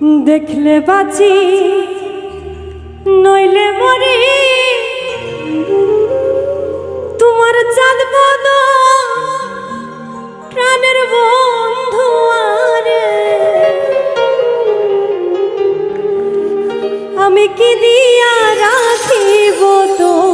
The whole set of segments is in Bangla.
দেখলে বাঁচি নইলে মরি। তোমার চাঁদ প্রাণের বন্ধু আরে। আমি কি দিয়া রাখিব তো?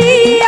दी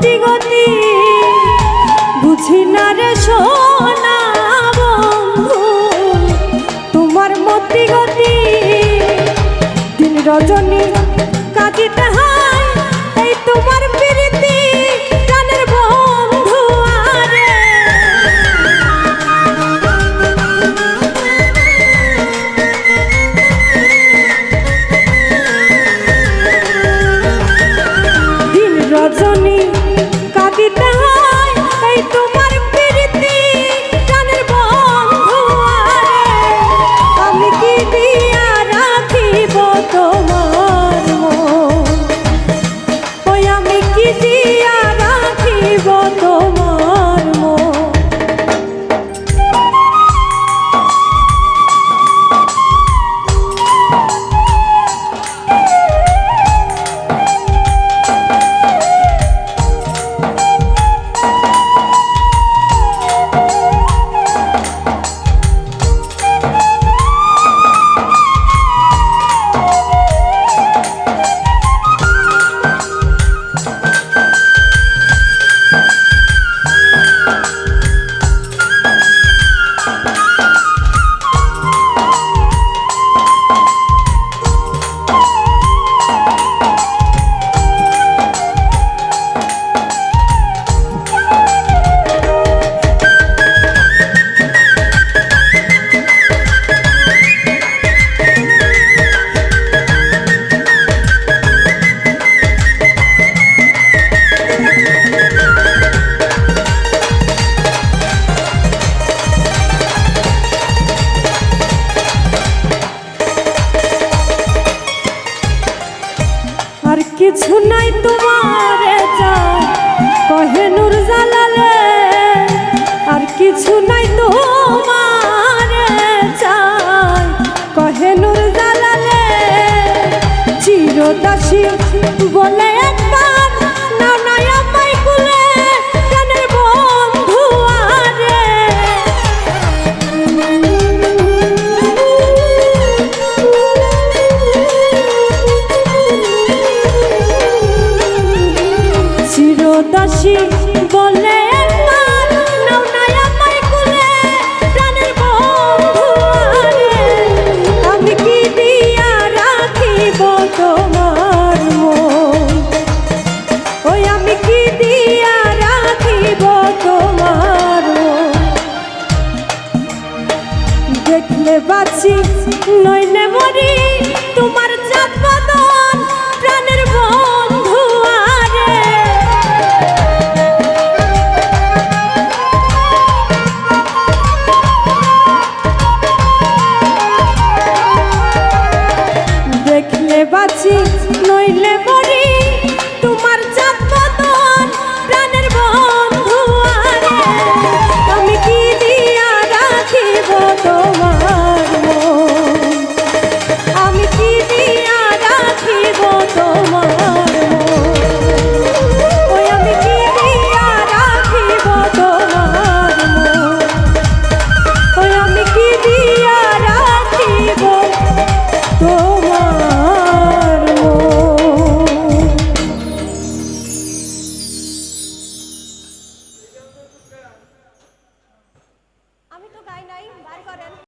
গতি গতি। বুঝি না রে সোনা বন্ধু তোমার মতি গতি। দিন রজনী কাজিতে হয়।